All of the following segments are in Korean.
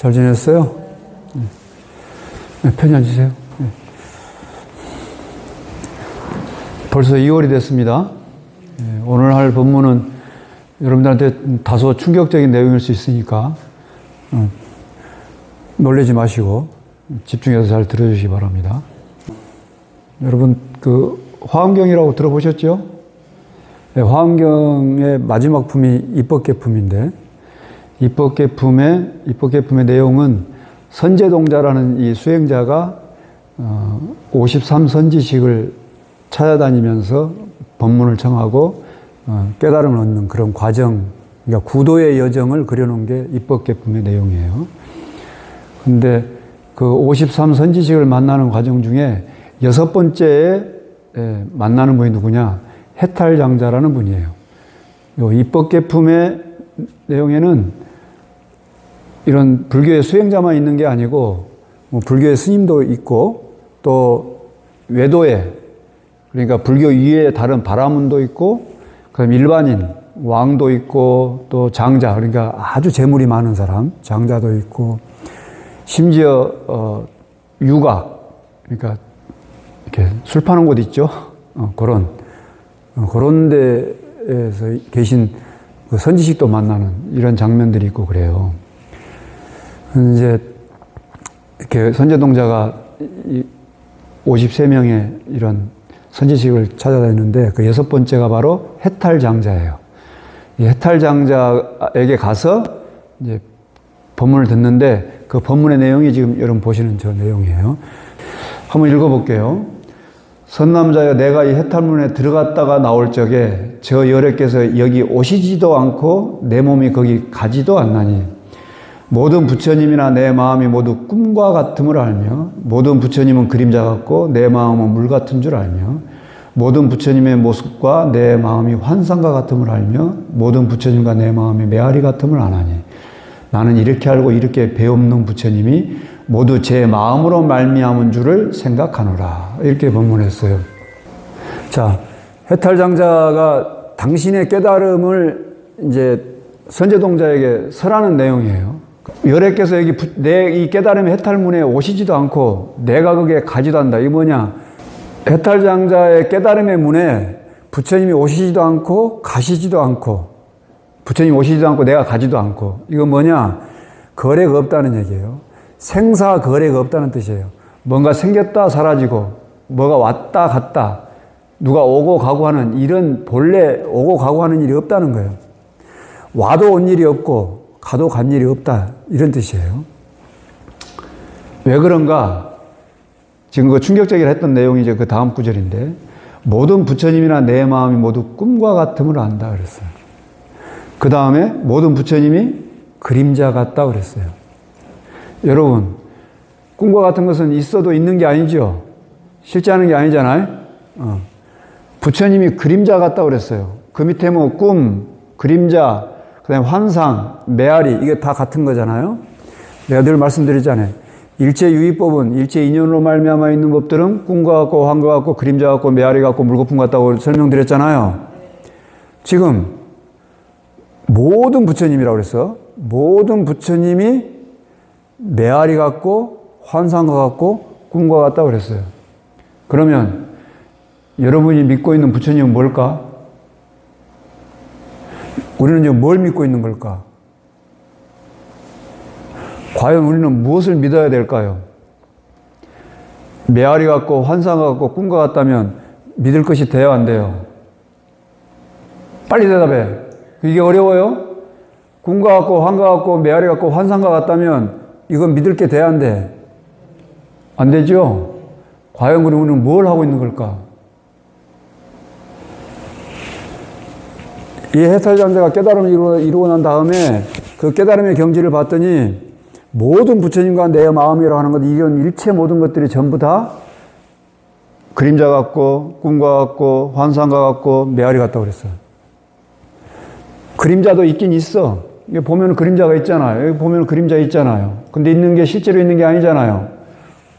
잘 지냈어요? 네. 네, 편히 앉으세요. 네. 벌써 2월이 됐습니다. 네, 오늘 할 본문은 여러분들한테 다소 충격적인 내용일 수 있으니까 어, 놀라지 마시고 집중해서 잘 들어주시기 바랍니다. 여러분 그 화엄경이라고 들어보셨죠? 네, 화엄경의 마지막 품이 입법계품인데 입법계품의 입법계품의 내용은 선제동자라는 이 수행자가 어, 53선지식을 찾아다니면서 법문을 청하고 어, 깨달음을 얻는 그런 과정, 그러니까 구도의 여정을 그려놓은 게 입법계품의 내용이에요. 근데 그 53선지식을 만나는 과정 중에 여섯 번째에 예, 만나는 분이 누구냐? 해탈장자라는 분이에요. 요 입법계품의 내용에는 이런 불교의 수행자만 있는 게 아니고 뭐 불교의 스님도 있고 또 외도에 그러니까 불교 위에 다른 바라문도 있고 그다음 일반인 왕도 있고 또 장자 그러니까 아주 재물이 많은 사람 장자도 있고 심지어 어, 유각 그러니까 이렇게 술 파는 곳 있죠 어, 그런 어, 그런 데에서 계신 그 선지식도 만나는 이런 장면들이 있고 그래요. 이제 이렇게 선제동자가 53명의 이런 선지식을 찾아다니는데 그 여섯 번째가 바로 해탈장자예요. 이 해탈장자에게 가서 이제 법문을 듣는데 그 법문의 내용이 지금 여러분 보시는 저 내용이에요. 한번 읽어볼게요. 선남자여 내가 이 해탈문에 들어갔다가 나올 적에 저 여래께서 여기 오시지도 않고 내 몸이 거기 가지도 않나니 모든 부처님이나 내 마음이 모두 꿈과 같음을 알며 모든 부처님은 그림자 같고 내 마음은 물 같은 줄 알며 모든 부처님의 모습과 내 마음이 환상과 같음을 알며 모든 부처님과 내 마음이 메아리 같음을 아나니 나는 이렇게 알고 이렇게 배없는 부처님이 모두 제 마음으로 말미암은 줄을 생각하노라 이렇게 본문했어요. 자 해탈장자가 당신의 깨달음을 이제 선제동자에게 설하는 내용이에요. 열애께서 여기 내 이 깨달음의 해탈문에 오시지도 않고 내가 거기에 가지도 않다. 이게 뭐냐? 해탈장자의 깨달음의 문에 부처님이 오시지도 않고 가시지도 않고 부처님 오시지도 않고 내가 가지도 않고 이거 뭐냐? 거래가 없다는 얘기예요. 생사 거래가 없다는 뜻이에요. 뭔가 생겼다 사라지고 뭐가 왔다 갔다 누가 오고 가고 하는 이런 본래 오고 가고 하는 일이 없다는 거예요. 와도 온 일이 없고 가도 간 일이 없다 이런 뜻이에요. 왜 그런가? 지금 그 충격적이라 했던 내용이 이제 그 다음 구절인데 모든 부처님이나 내 마음이 모두 꿈과 같음을 안다 그랬어요. 그 다음에 모든 부처님이 그림자 같다 그랬어요. 여러분 꿈과 같은 것은 있어도 있는 게 아니죠. 실제 하는 게 아니잖아요. 어. 부처님이 그림자 같다 그랬어요. 그 밑에 뭐 꿈, 그림자, 그다음에 환상, 메아리 이게 다 같은 거잖아요. 내가 늘 말씀드리잖아요. 일체 유의법은 일체 인연으로 말미암아 있는 법들은 꿈과 같고 환과 같고 그림자 같고 메아리 같고 물거품 같다고 설명드렸잖아요. 지금 모든 부처님이라고 그랬어. 모든 부처님이 메아리 같고 환상과 같고 꿈과 같다고 그랬어요. 그러면 여러분이 믿고 있는 부처님은 뭘까? 우리는 지금 뭘 믿고 있는 걸까? 과연 우리는 무엇을 믿어야 될까요? 메아리 같고 환상 같고 꿈과 같다면 믿을 것이 돼야 안 돼요? 빨리 대답해. 이게 어려워요? 꿈과 같고 환과 같고 메아리 같고 환상과 같다면 이건 믿을 게 돼야 안 돼? 안 되죠? 과연 우리는 뭘 하고 있는 걸까? 이 해탈장자가 깨달음을 이루고, 이루고 난 다음에 그 깨달음의 경지를 봤더니 모든 부처님과 내 마음이라고 하는 것, 이런 일체 모든 것들이 전부 다 그림자 같고, 꿈과 같고, 환상과 같고, 메아리 같다고 그랬어요. 그림자도 있긴 있어. 여기 보면 그림자가 있잖아요. 여기 보면 그림자 있잖아요. 근데 있는 게 실제로 있는 게 아니잖아요.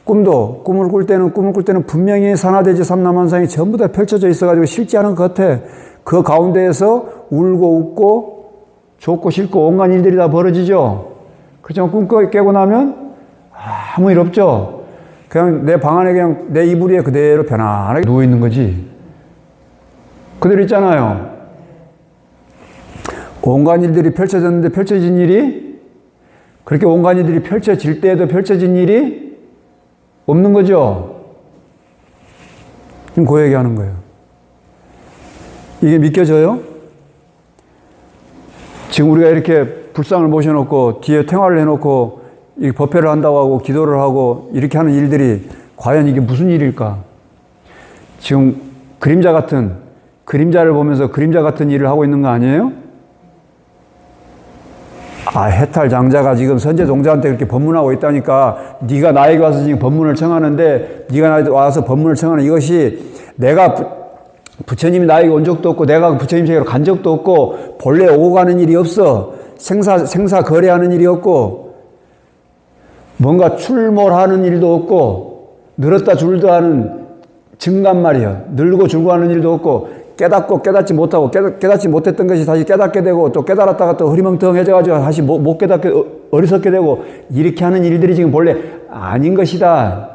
꿈도, 꿈을 꿀 때는, 꿈을 꿀 때는 분명히 산하대지 삼남한상이 전부 다 펼쳐져 있어가지고 실제 하는 것 같아. 그 가운데에서 울고 웃고 좋고 싫고 온갖 일들이 다 벌어지죠. 그렇지만 꿈 깨- 깨고 나면 아무 일 없죠. 그냥 내 방 안에 그냥 내 이불 위에 그대로 편안하게 누워 있는 거지. 그대로 있잖아요. 온갖 일들이 펼쳐졌는데 펼쳐진 일이 그렇게 온갖 일들이 펼쳐질 때에도 펼쳐진 일이 없는 거죠. 지금 그 얘기 하는 거예요. 이게 믿겨져요? 지금 우리가 이렇게 불상을 모셔놓고 뒤에 퇴화를 해놓고 이 법회를 한다고 하고 기도를 하고 이렇게 하는 일들이 과연 이게 무슨 일일까? 지금 그림자 같은 그림자를 보면서 그림자 같은 일을 하고 있는 거 아니에요? 아 해탈 장자가 지금 선제 동자한테 그렇게 법문하고 있다니까 네가 나에게 와서 지금 법문을 청하는데 네가 나에게 와서 법문을 청하는 이것이 내가 부, 부처님이 나에게 온 적도 없고 내가 부처님 세계로 간 적도 없고 본래 오고 가는 일이 없어 생사 생사 거래하는 일이 없고 뭔가 출몰하는 일도 없고 늘었다 줄다 하는 증간 말이야 늘고 줄고 하는 일도 없고 깨닫고 깨닫지 못하고 깨닫, 깨닫 지 못했던 것이 다시 깨닫게 되고 또 깨달았다가 또 흐리멍텅해져가지고 다시 못, 못 깨닫게 어- 어리석게 되고 이렇게 하는 일들이 지금 본래 아닌 것이다.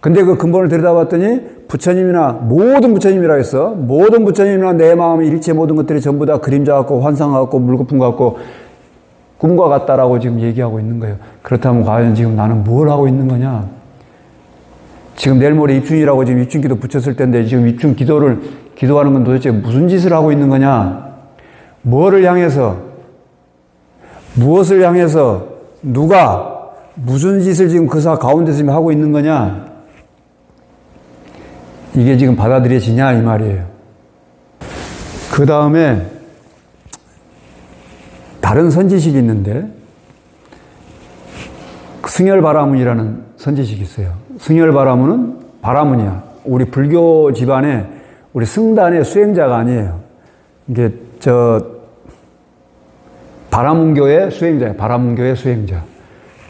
근데 그 근본을 들여다봤더니 부처님이나 모든 부처님이라 했어. 모든 부처님이나 내 마음의 일체 모든 것들이 전부 다 그림자 같고 환상 같고 물거품 같고 꿈과 같다라고 지금 얘기하고 있는 거예요. 그렇다면 과연 지금 나는 뭘 하고 있는 거냐? 지금 내일 모레 입춘이라고 지금 입춘 기도 붙였을 텐데 지금 입춘 기도를 기도하는 건 도대체 무슨 짓을 하고 있는 거냐? 뭐를 향해서 무엇을 향해서 누가 무슨 짓을 지금 그사 가운데서 지금 하고 있는 거냐? 이게 지금 받아들여지냐 이 말이에요. 그 다음에 다른 선지식이 있는데 승열바라문이라는 선지식이 있어요. 승열바라문은 바라문이야. 우리 불교 집안에 우리 승단의 수행자가 아니에요. 이게 저 바라문교의 수행자예요. 바라문교의 수행자.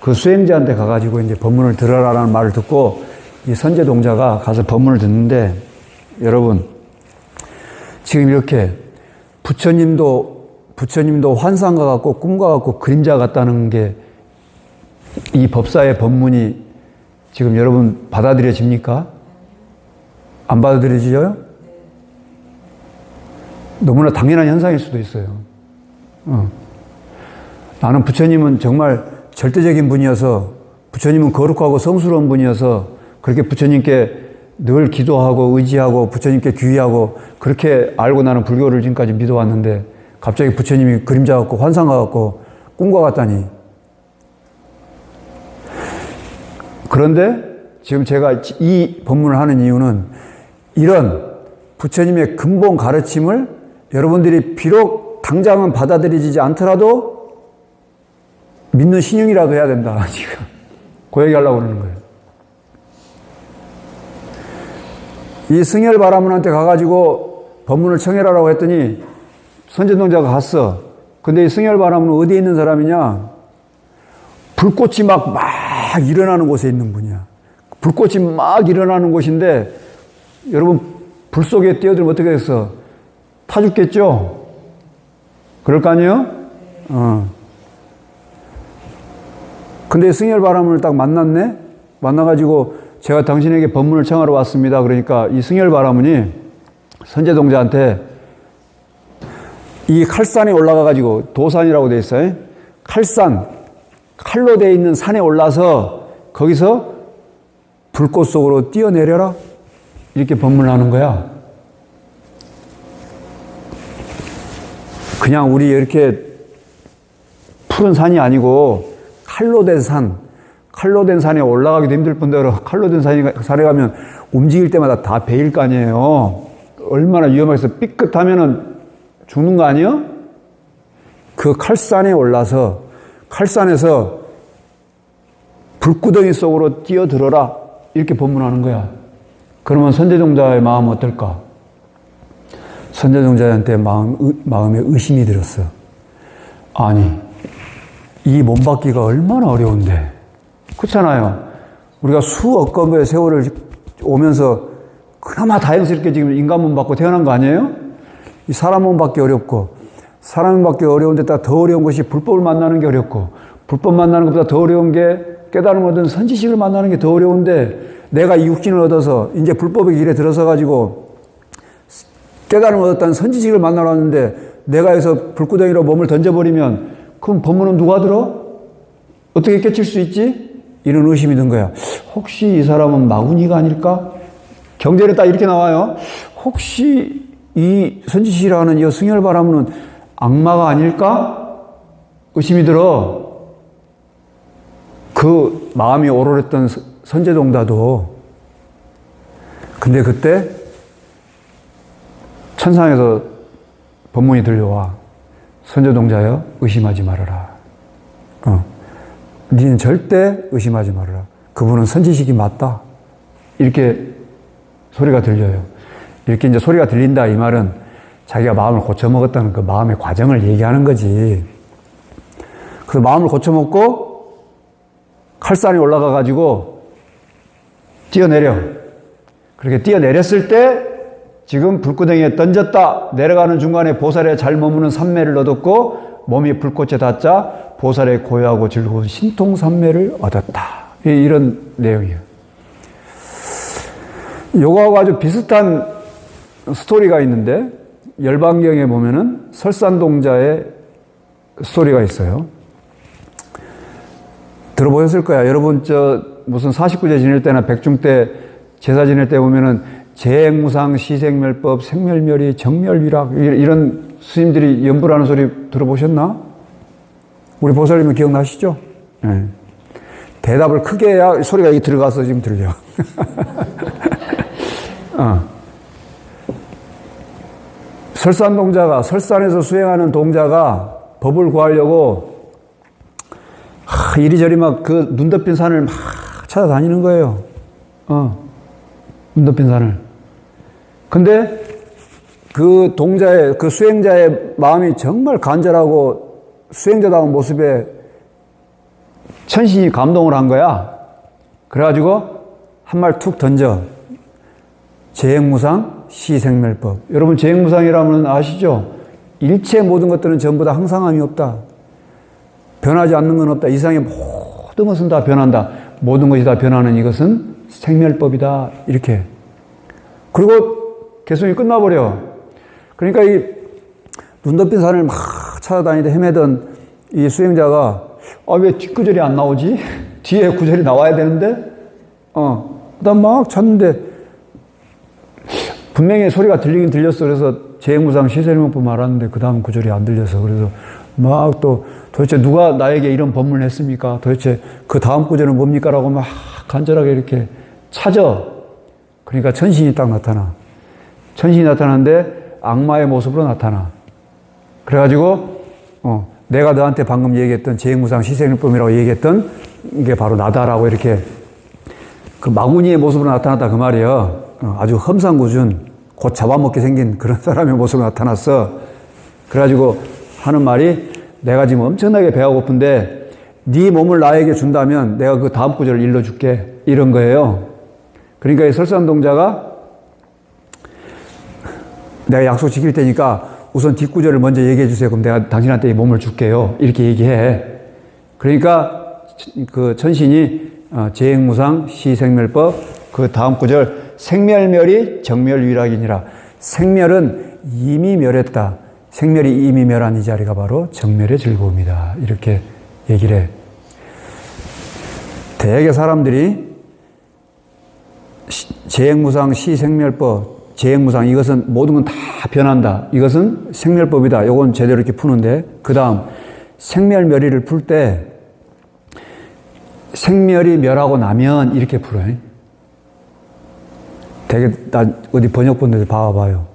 그 수행자한테 가가지고 이제 법문을 들어라라는 말을 듣고 이 선제 동자가 가서 법문을 듣는데 여러분 지금 이렇게 부처님도 부처님도 환상과 같고 꿈과 같고 그림자 같다는 게 이 법사의 법문이 지금 여러분 받아들여집니까? 안 받아들여져요? 너무나 당연한 현상일 수도 있어요. 어. 나는 부처님은 정말 절대적인 분이어서 부처님은 거룩하고 성스러운 분이어서 그렇게 부처님께 늘 기도하고 의지하고 부처님께 귀의하고 그렇게 알고 나는 불교를 지금까지 믿어왔는데 갑자기 부처님이 그림자 같고 환상 같고 꿈과 같다니 그런데 지금 제가 이 법문을 하는 이유는 이런 부처님의 근본 가르침을 여러분들이 비록 당장은 받아들이지 않더라도 믿는 신용이라도 해야 된다, 지금. 그 얘기 하려고 그러는 거예요. 이 승열 바라문한테 가가지고 법문을 청해라라고 했더니 선제동자가 갔어. 근데 이 승열 바라문은 어디에 있는 사람이냐? 불꽃이 막, 막 일어나는 곳에 있는 분이야. 불꽃이 막 일어나는 곳인데, 여러분, 불 속에 뛰어들면 어떻게 됐어? 타 죽겠죠? 그럴 거 아니에요? 어. 근데 승열 바람을 딱 만났네? 만나가지고, 제가 당신에게 법문을 청하러 왔습니다. 그러니까 이 승열 바라문이 선제동자한테 이 칼산에 올라가 가지고 도산이라고 돼 있어요. 칼산, 칼로 돼 있는 산에 올라서 거기서 불꽃 속으로 뛰어내려라. 이렇게 법문을 하는 거야. 그냥 우리 이렇게 푸른 산이 아니고 칼로 된 산, 칼로 된 산에 올라가기도 힘들 뿐더러 칼로 된 산에, 산에 가면 움직일 때마다 다 베일 거 아니에요. 얼마나 위험해서 삐끗하면은 죽는 거 아니에요? 그 칼산에 올라서 칼산에서 불구덩이 속으로 뛰어들어라. 이렇게 법문하는 거야. 그러면 선제동자의 마음 어떨까? 선제동자한테 마음, 의, 마음에 의심이 들었어. 아니, 이 몸받기가 얼마나 어려운데. 그렇잖아요. 우리가 수억 건의 세월을 오면서 그나마 다행스럽게 지금 인간 몸 받고 태어난 거 아니에요? 이 사람 몸 받기 어렵고, 사람 몸 받기 어려운데 더 어려운 것이 불법을 만나는 게 어렵고, 불법 만나는 것보다 더 어려운 게 깨달음을 얻은 선지식을 만나는 게 더 어려운데 내가 이 육신을 얻어서 이제 불법의 길에 들어서 가지고 깨달음을 얻었다는 선지식을 만나러 왔는데 내가 해서 불구덩이로 몸을 던져버리면 그럼 법문은 누가 들어? 어떻게 깨칠 수 있지? 이런 의심이 든 거야. 혹시 이 사람은 마구니가 아닐까? 경전에 딱 이렇게 나와요. 혹시 이 선지식이라는 이 승열 바라문은 악마가 아닐까? 의심이 들어. 그 마음이 오르랬던 선제동자도 근데 그때 천상에서 법문이 들려와 선제동자여 의심하지 말아라. 어. 니는 절대 의심하지 말아라. 그분은 선지식이 맞다. 이렇게 소리가 들려요. 이렇게 이제 소리가 들린다 이 말은 자기가 마음을 고쳐먹었다는 그 마음의 과정을 얘기하는 거지. 그래서 마음을 고쳐먹고 칼산이 올라가 가지고 뛰어내려. 그렇게 뛰어내렸을 때 지금 불구덩이에 던졌다. 내려가는 중간에 보살에 잘 머무는 산매를 얻었고 몸이 불꽃에 닿자 보살에 고요하고 즐거운 신통산매를 얻었다. 이- 이런 내용이에요. 요거하고 아주 비슷한 스토리가 있는데 열방경에 보면은 설산동자의 스토리가 있어요. 들어보셨을 거야. 여러분 저 무슨 49제 지낼 때나 백중 때 제사 지낼 때 보면은 재행무상 시생멸법 생멸멸이 정멸위락 이런 스님들이 연불하는 소리 들어보셨나? 우리 보살님은 기억나시죠? 네. 대답을 크게 해야 소리가 여기 들어가서 지금 들려. 어. 설산 동자가 설산에서 수행하는 동자가 법을 구하려고 하, 이리저리 막 그 눈 덮인 산을 막 찾아다니는 거예요. 어. 눈 덮인 산을. 근데 그 동자의 그 수행자의 마음이 정말 간절하고 수행자다운 모습에 천신이 감동을 한 거야. 그래가지고 한 말 툭 던져. 재행무상 시생멸법. 여러분 재행무상이라면 아시죠? 일체 모든 것들은 전부 다 항상함이 없다. 변하지 않는 건 없다. 이상의 모든 것은 다 변한다. 모든 것이 다 변하는 이것은 생멸법이다. 이렇게. 그리고 개성이 끝나버려. 그러니까 이 눈 덮인 산을 막 찾아다니다 헤매던 이 수행자가 아, 왜 뒷구절이 안 나오지? 뒤에 구절이 나와야 되는데? 어. 난막 찾는데 분명히 소리가 들리긴 들렸어. 그래서 재무상 시세리문법 말하는데 그 다음 구절이 안 들려서 그래서 막 또 도대체 누가 나에게 이런 법문을 했습니까? 도대체 그 다음 구절은 뭡니까? 라고 막 간절하게 이렇게 찾아. 그러니까 천신이 딱 나타나. 천신이 나타나는데 악마의 모습으로 나타나. 그래가지고, 어, 내가 너한테 방금 얘기했던 재무상 시세리문법이라고 얘기했던 이게 바로 나다라고 이렇게 그 마구니의 모습으로 나타났다 그 말이에요. 어, 아주 험상궂은 곧 잡아먹게 생긴 그런 사람의 모습으로 나타났어. 그래가지고 하는 말이 내가 지금 엄청나게 배가 고픈데 네 몸을 나에게 준다면 내가 그 다음 구절을 일러줄게. 이런 거예요. 그러니까 이 설산동자가 내가 약속 지킬 테니까 우선 뒷구절을 먼저 얘기해 주세요. 그럼 내가 당신한테 이 몸을 줄게요. 이렇게 얘기해. 그러니까 그 천신이 어, 재행무상 시생멸법 그 다음 구절 생멸멸이 정멸위락이니라. 생멸은 이미 멸했다. 생멸이 이미 멸한 이 자리가 바로 정멸의 즐거움이다. 이렇게 얘기를 해. 대개 사람들이 시- 재행무상 시생멸법, 재행무상 이것은 모든 건 다 변한다. 이것은 생멸법이다. 요건 제대로 이렇게 푸는데 그 다음 생멸멸의를 풀 때 생멸이 멸하고 나면 이렇게 풀어요. 되게 나 어디 번역본에서 봐봐요.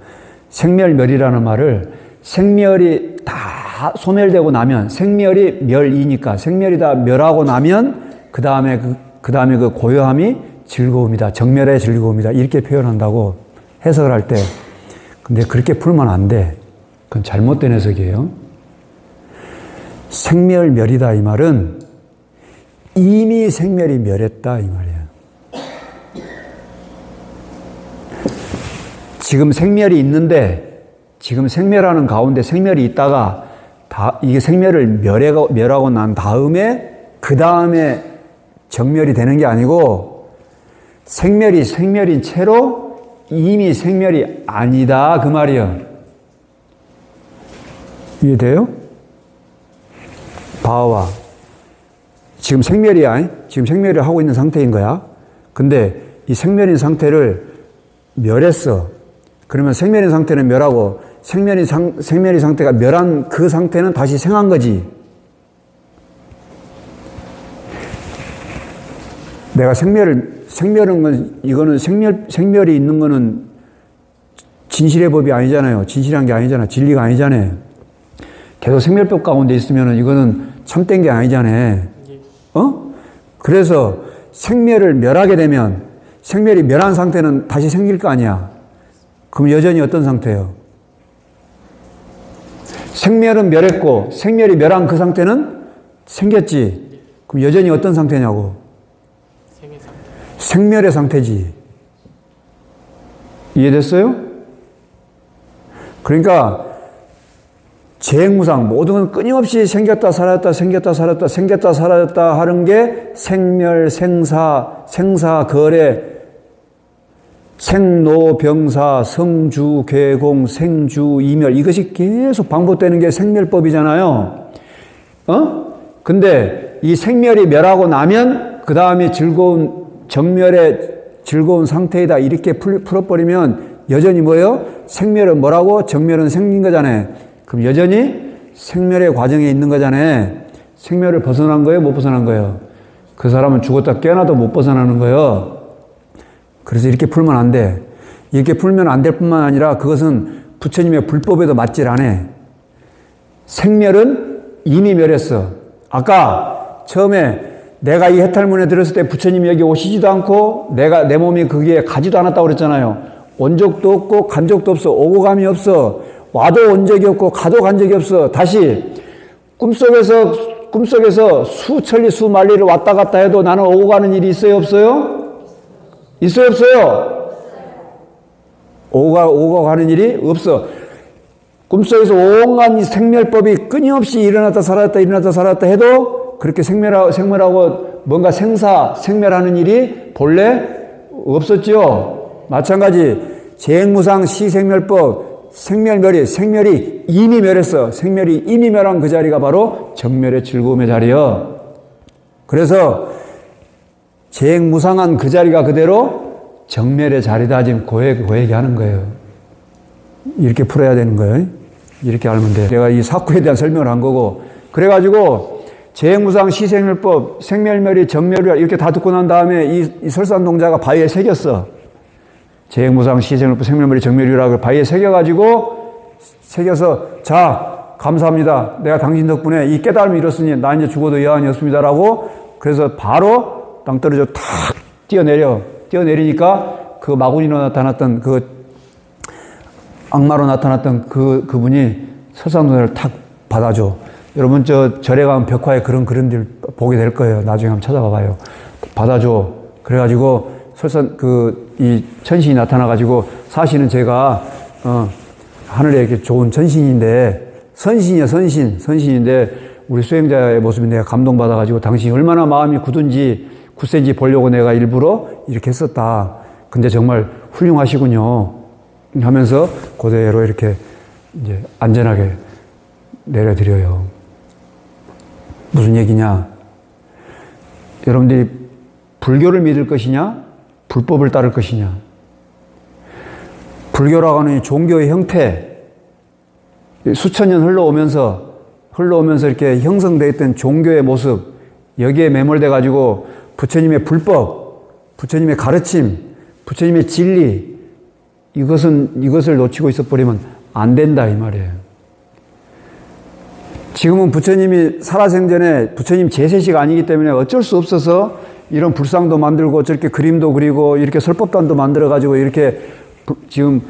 생멸멸이라는 말을 생멸이 다 소멸되고 나면 생멸이 멸이니까 생멸이 다 멸하고 나면 그 다음에 그, 그 다음에 그 고요함이 즐거움이다. 정멸의 즐거움이다. 이렇게 표현한다고 해석을 할 때. 근데 그렇게 풀면 안 돼. 그건 잘못된 해석이에요. 생멸멸이다. 이 말은 이미 생멸이 멸했다. 이 말이에요. 지금 생멸이 있는데 지금 생멸하는 가운데 생멸이 있다가 다 이게 생멸을 멸하고 멸하고 난 다음에 그 다음에 정멸이 되는 게 아니고 생멸이 생멸인 채로 이미 생멸이 아니다 그 말이요. 이해돼요? 바와 지금 생멸이야. 지금 생멸을 하고 있는 상태인 거야. 근데 이 생멸인 상태를 멸했어. 그러면 생멸인 상태는 멸하고 생멸인 상, 생멸인 상태가 멸한 그 상태는 다시 생한 거지. 내가 생멸을 생멸은 건 이거는 생멸 생멸이 있는 거는 진실의 법이 아니잖아요. 진실한 게 아니잖아. 진리가 아니잖아요. 계속 생멸법 가운데 있으면 이거는 참된 게 아니잖아요. 어? 그래서 생멸을 멸하게 되면 생멸이 멸한 상태는 다시 생길 거 아니야. 그럼 여전히 어떤 상태예요? 생멸은 멸했고 생멸이 멸한 그 상태는 생겼지. 그럼 여전히 어떤 상태냐고? 생멸의 상태지. 이해됐어요? 그러니까 재행무상 모든 건 끊임없이 생겼다 살았다 생겼다 살았다 생겼다 살았다 하는 게 생멸 생사 생사 거래 생로병사 성주 괴공 생주 이멸 이것이 계속 반복되는 게 생멸법이잖아요. 어? 근데 이 생멸이 멸하고 나면 그 다음에 즐거운 정멸의 즐거운 상태이다 이렇게 풀, 풀어버리면 여전히 뭐예요? 생멸은 뭐라고? 정멸은 생긴 거잖아요. 그럼 여전히 생멸의 과정에 있는 거잖아요. 생멸을 벗어난 거예요? 못 벗어난 거예요? 그 사람은 죽었다 깨어나도 못 벗어나는 거예요. 그래서 이렇게 풀면 안 돼. 이렇게 풀면 안 될 뿐만 아니라 그것은 부처님의 불법에도 맞질 않아. 생멸은 이미 멸했어. 아까 처음에 내가 이 해탈문에 들었을 때 부처님이 여기 오시지도 않고 내가 내 몸이 거기에 가지도 않았다고 그랬잖아요. 온 적도 없고 간 적도 없어. 오고 감이 없어. 와도 온 적이 없고 가도 간 적이 없어. 다시 꿈속에서 꿈속에서 수천리 수만리를 왔다 갔다 해도 나는 오고 가는 일이 있어요 없어요? 있어요 없어요? 오가 오고 가는 일이 없어. 꿈속에서 온갖 이 생멸법이 끊임없이 일어났다 살았다 일어났다 살았다 해도 그렇게 생멸하고, 생멸하고 뭔가 생사, 생멸하는 일이 본래 없었죠. 마찬가지 재행무상 시생멸법 생멸멸이 생멸이 이미 멸했어. 생멸이 이미 멸한 그 자리가 바로 정멸의 즐거움의 자리요. 그래서 재행무상한 그 자리가 그대로 정멸의 자리다 지금 고얘기, 고얘기 하는 거예요. 이렇게 풀어야 되는 거예요. 이렇게 알면 돼. 내가 이 사쿠에 대한 설명을 한 거고. 그래가지고, 재행무상 시생멸법, 생멸멸이 정멸이 이렇게 다 듣고 난 다음에 이, 이 설산동자가 바위에 새겼어. 재행무상 시생멸법, 생멸멸이 정멸이라고 바위에 새겨가지고, 새겨서, 자, 감사합니다. 내가 당신 덕분에 이 깨달음을 이뤘으니 나 이제 죽어도 여한이 없습니다라고 그래서 바로 땅 떨어져 탁 뛰어내려. 뛰어내리니까 그 마구니로 나타났던 그 악마로 나타났던 그, 그분이 설상도사를 탁 받아줘. 여러분, 저 절에 가면 벽화에 그런 그림들 보게 될 거예요. 나중에 한번 찾아봐 봐요. 받아줘. 그래가지고 설산, 그, 이 천신이 나타나가지고 사실은 제가, 어, 하늘에 이렇게 좋은 천신인데, 선신이야, 선신. 선신인데, 우리 수행자의 모습이 내가 감동받아가지고 당신이 얼마나 마음이 굳은지, 굳센지 보려고 내가 일부러 이렇게 했었다. 근데 정말 훌륭하시군요. 하면서 그대로 이렇게 이제 안전하게 내려드려요. 무슨 얘기냐? 여러분들이 불교를 믿을 것이냐? 불법을 따를 것이냐? 불교라고 하는 이 종교의 형태, 수천 년 흘러오면서, 흘러오면서 이렇게 형성되어 있던 종교의 모습, 여기에 매몰돼 가지고 부처님의 불법, 부처님의 가르침, 부처님의 진리, 이것은, 이것을 놓치고 있어 버리면 안 된다, 이 말이에요. 지금은 부처님이 살아생전에 부처님 제세시가 아니기 때문에 어쩔 수 없어서 이런 불상도 만들고 저렇게 그림도 그리고 이렇게 설법단도 만들어가지고 이렇게 부, 지금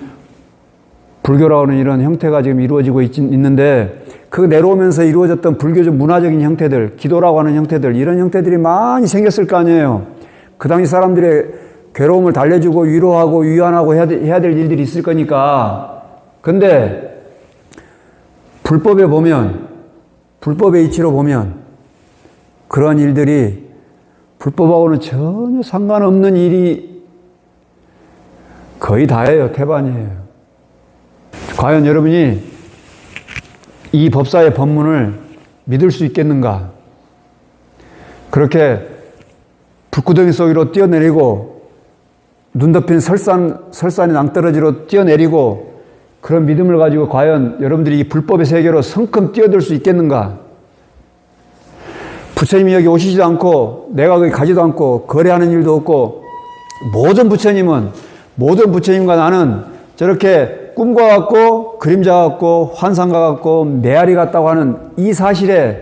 불교라고 하는 이런 형태가 지금 이루어지고 있, 있는데 그 내려오면서 이루어졌던 불교적 문화적인 형태들, 기도라고 하는 형태들, 이런 형태들이 많이 생겼을 거 아니에요. 그 당시 사람들의 괴로움을 달래주고 위로하고 위안하고 해야, 될, 해야 될 일들이 있을 거니까. 근데 불법에 보면 불법의 이치로 보면 그런 일들이 불법하고는 전혀 상관없는 일이 거의 다예요. 태반이에요. 과연 여러분이 이 법사의 법문을 믿을 수 있겠는가? 그렇게 불구덩이 속으로 뛰어내리고 눈 덮인 설산, 설산이 낭떠러지로 뛰어내리고 그런 믿음을 가지고 과연 여러분들이 이 불법의 세계로 성큼 뛰어들 수 있겠는가? 부처님이 여기 오시지도 않고 내가 거기 가지도 않고 거래하는 일도 없고 모든 부처님은 모든 부처님과 나는 저렇게 꿈과 같고 그림자 같고 환상과 같고 메아리 같다고 하는 이 사실에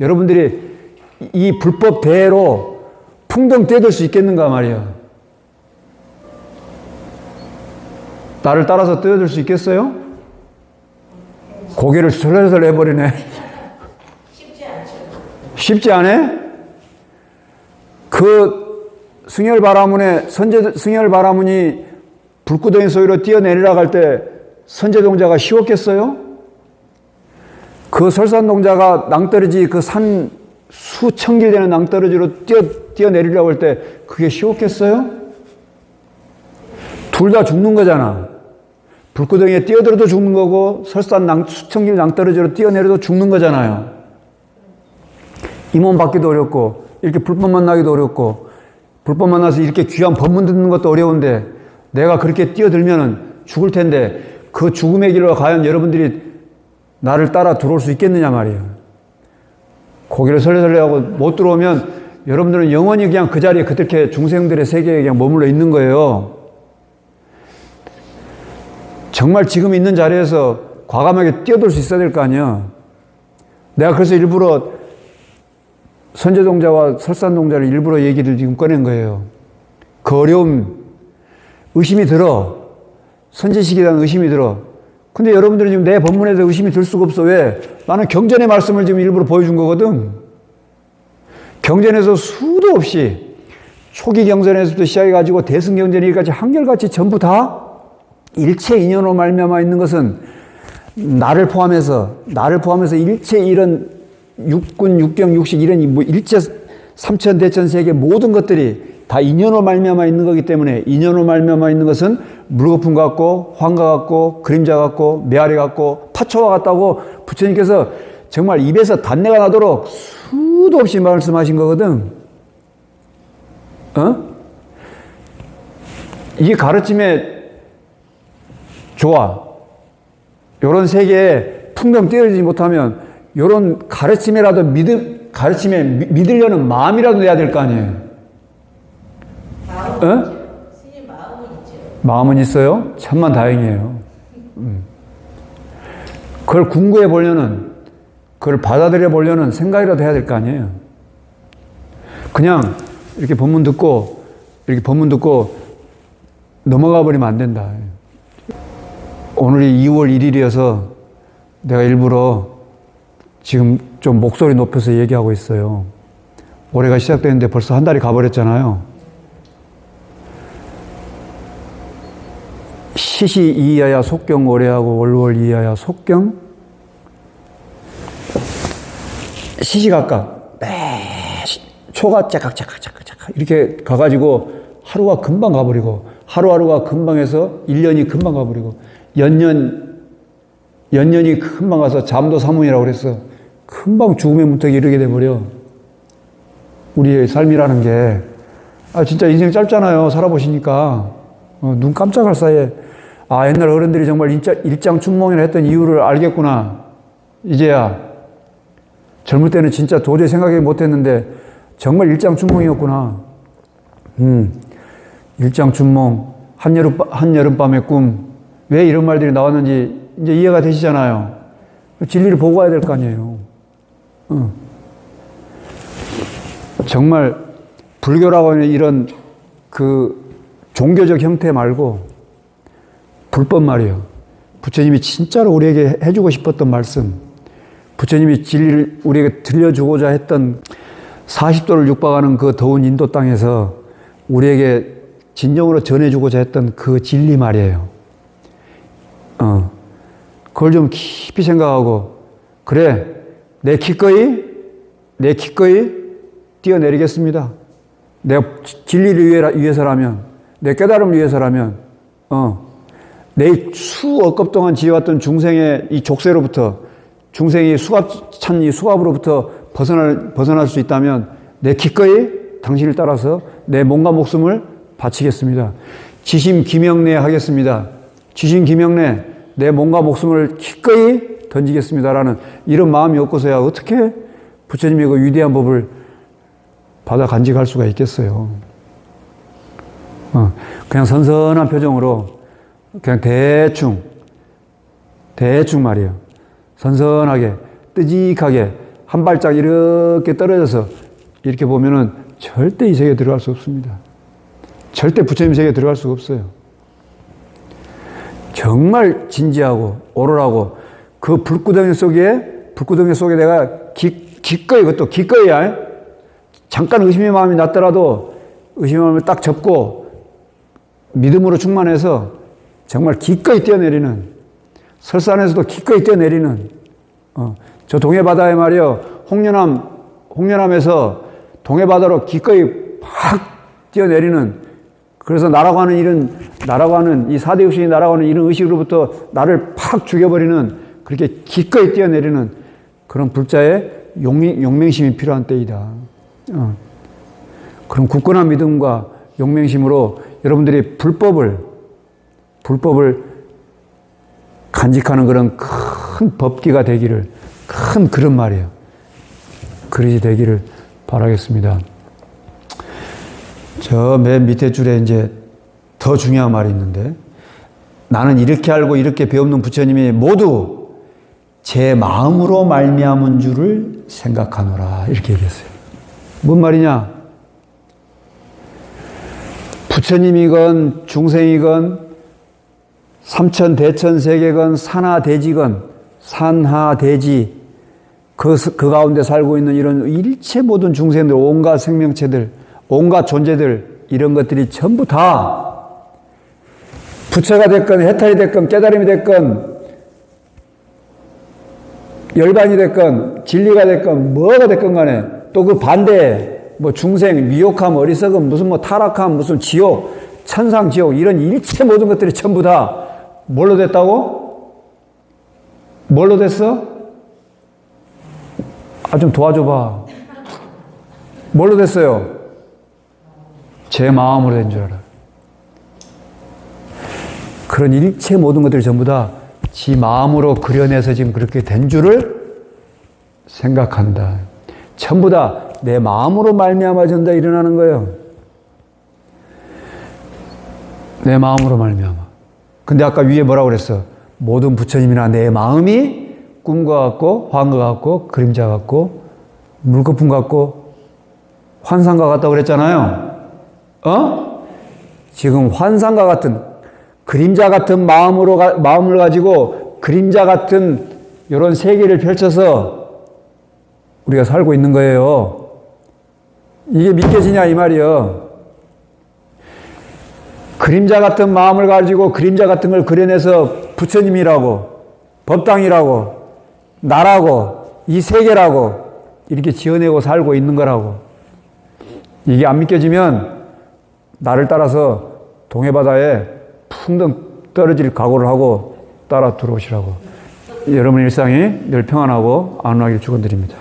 여러분들이 이 불법 대회로 풍덩 뛰어들 수 있겠는가 말이야. 나를 따라서 뛰어들 수 있겠어요? 고개를 설레설 해버리네. 쉽지 않아? 그 승열 바라문에 선제 승열 바라문이 불구덩이 소위로 뛰어내리라 할때 선제 동자가 쉬웠겠어요? 그 설산 동자가 낭떠러지 그 산 수천 길 되는 낭떠러지로 뛰어 뛰어내리려고 할 때 그게 쉬웠겠어요? 둘 다 죽는 거잖아. 불구덩이에 뛰어들어도 죽는 거고 설산 낭, 수천 길 낭떠러지로 뛰어내려도 죽는 거잖아요. 임원 받기도 어렵고 이렇게 불법 만나기도 어렵고 불법 만나서 이렇게 귀한 법문 듣는 것도 어려운데 내가 그렇게 뛰어들면은 죽을 텐데 그 죽음의 길로 과연 여러분들이 나를 따라 들어올 수 있겠느냐 말이에요. 고개를 설레설레하고 못 들어오면 여러분들은 영원히 그냥 그 자리에 그렇게 중생들의 세계에 그냥 머물러 있는 거예요. 정말 지금 있는 자리에서 과감하게 뛰어들 수 있어야 될 거 아니야. 내가 그래서 일부러 선제동자와 설산동자를 일부러 얘기를 지금 꺼낸 거예요. 그 어려움, 의심이 들어. 선제식에 대한 의심이 들어. 근데 여러분들은 지금 내 법문에 대해 의심이 들 수가 없어. 왜? 나는 경전의 말씀을 지금 일부러 보여준 거거든. 경전에서 수도 없이 초기 경전에서부터 시작해가지고 대승 경전이까지 한결같이 전부 다 일체 인연으로 말미암아 있는 것은 나를 포함해서 나를 포함해서 일체 이런 육군, 육경, 육식 이런 이뭐 일체 삼천 대천 세계 모든 것들이 다 인연으로 말미암아 있는 거기 때문에 인연으로 말미암아 있는 것은 물거품 같고 황과 같고 그림자 같고 메아리 같고 파초와 같다고 부처님께서 정말 입에서 단내가 나도록 수도 없이 말씀하신 거거든. 어? 이 가르침에 좋아. 요런 세계에 풍덩 뛰어들지 못하면 요런 가르침이라도 믿을, 가르침에 미- 믿으려는 마음이라도 내야 될 거 아니에요. 어? 마음은 있어요? 천만 다행이에요. 음. 그걸 궁구해 보려는, 그걸 받아들여 보려는 생각이라도 해야 될 거 아니에요. 그냥 이렇게 법문 듣고, 이렇게 법문 듣고 넘어가 버리면 안 된다. 오늘이 2월 1일이어서 내가 일부러 지금 좀 목소리 높여서 얘기하고 있어요. 올해가 시작됐는데 벌써 한 달이 가버렸잖아요. 시시 이하야 속경 오래하고 월월 이하야 속경 시시각각 매 초가 짜각짜각짜각짜각 이렇게 가가지고 하루가 금방 가버리고 하루하루가 금방 해서 1년이 금방 가버리고 연년 연년이 금방 가서 잠도 사문이라고 그랬어. 금방 죽음의 문턱에 이르게 돼버려. 우리의 삶이라는 게, 아, 진짜 인생 짧잖아요. 살아보시니까. 어, 눈 깜짝할 사이에, 아, 옛날 어른들이 정말 일자, 일장춘몽이라 했던 이유를 알겠구나. 이제야. 젊을 때는 진짜 도저히 생각이 못 했는데, 정말 일장춘몽이었구나. 음, 일장춘몽, 한여름, 한여름밤의 꿈. 왜 이런 말들이 나왔는지 이제 이해가 되시잖아요. 진리를 보고 가야 될 거 아니에요. 어. 정말 불교라고 하는 이런 그 종교적 형태 말고 불법 말이에요. 부처님이 진짜로 우리에게 해주고 싶었던 말씀, 부처님이 진리를 우리에게 들려주고자 했던 40도를 육박하는 그 더운 인도 땅에서 우리에게 진정으로 전해주고자 했던 그 진리 말이에요. 어. 그걸 좀 깊이 생각하고, 그래, 내 기꺼이, 내 기꺼이 뛰어내리겠습니다. 내 진리를 위해- 위해서라면, 내 깨달음을 위해서라면, 어, 내 수억 급 동안 지어왔던 중생의 이 족쇄로부터, 중생이 수갑, 찬 이 수갑으로부터 벗어날, 벗어날 수 있다면, 내 기꺼이 당신을 따라서 내 몸과 목숨을 바치겠습니다. 지심 기명내 하겠습니다. 지심 기명내 내 몸과 목숨을 기꺼이 던지겠습니다라는 이런 마음이 없고서야 어떻게 부처님의 그 위대한 법을 받아 간직할 수가 있겠어요. 어, 그냥 선선한 표정으로 그냥 대충 대충 말이에요. 선선하게 뜨직하게 한 발짝 이렇게 떨어져서 이렇게 보면은 절대 이 세계에 들어갈 수 없습니다. 절대 부처님 세계에 들어갈 수가 없어요. 정말 진지하고 오로라고 그 불구덩이 속에 불구덩이 속에 내가 기, 기꺼이 그것도 기꺼이야. 잠깐 의심의 마음이 났더라도 의심의 마음을 딱 접고 믿음으로 충만해서 정말 기꺼이 뛰어내리는 설산에서도 기꺼이 뛰어내리는 어, 저 동해바다에 말이요 홍련암 홍련암에서 동해바다로 기꺼이 팍 뛰어내리는 그래서 나라고 하는 이런 나라고 하는 이 사대 육신이 나라고 하는 이런 의식으로부터 나를 팍 죽여버리는 그렇게 기꺼이 뛰어내리는 그런 불자의 용맹, 용맹심이 필요한 때이다. 어. 그런 굳건한 믿음과 용맹심으로 여러분들이 불법을 불법을 간직하는 그런 큰 법기가 되기를 큰 그런 말이에요. 그릇이 되기를 바라겠습니다. 저 맨 밑에 줄에 이제 더 중요한 말이 있는데 나는 이렇게 알고 이렇게 배우는 부처님이 모두 제 마음으로 말미암은 줄을 생각하노라 이렇게 얘기했어요. 뭔 말이냐? 부처님이건 중생이건 삼천 대천 세계건 산하 대지건 산하 대지 그, 그 가운데 살고 있는 이런 일체 모든 중생들 온갖 생명체들 온갖 존재들 이런 것들이 전부 다 부처가 됐건 해탈이 됐건 깨달음이 됐건 열반이 됐건 진리가 됐건 뭐가 됐건 간에 또 그 반대에 뭐 중생 미혹함 어리석음 무슨 뭐 타락함 무슨 지옥 천상 지옥 이런 일체 모든 것들이 전부 다 뭘로 됐다고? 뭘로 됐어? 아 좀 도와줘봐 뭘로 됐어요? 제 마음으로 된 줄 알아. 그런 일체 모든 것들이 전부 다 지 마음으로 그려내서 지금 그렇게 된 줄을 생각한다. 전부 다 내 마음으로 말미암아 전다 일어나는 거예요. 내 마음으로 말미암아. 근데 아까 위에 뭐라고 그랬어? 모든 부처님이나 내 마음이 꿈과 같고 화음과 같고 그림자 같고 물거품 같고 환상과 같다고 그랬잖아요. 어? 지금 환상과 같은 그림자 같은 마음으로 가, 마음을 가지고 그림자 같은 이런 세계를 펼쳐서 우리가 살고 있는 거예요. 이게 믿겨지냐 이 말이요. 그림자 같은 마음을 가지고 그림자 같은 걸 그려내서 부처님이라고 법당이라고 나라고 이 세계라고 이렇게 지어내고 살고 있는 거라고. 이게 안 믿겨지면 나를 따라서 동해바다에 풍덩 떨어질 각오를 하고 따라 들어오시라고. 여러분 일상이 늘 평안하고 안락하길 축원드립니다.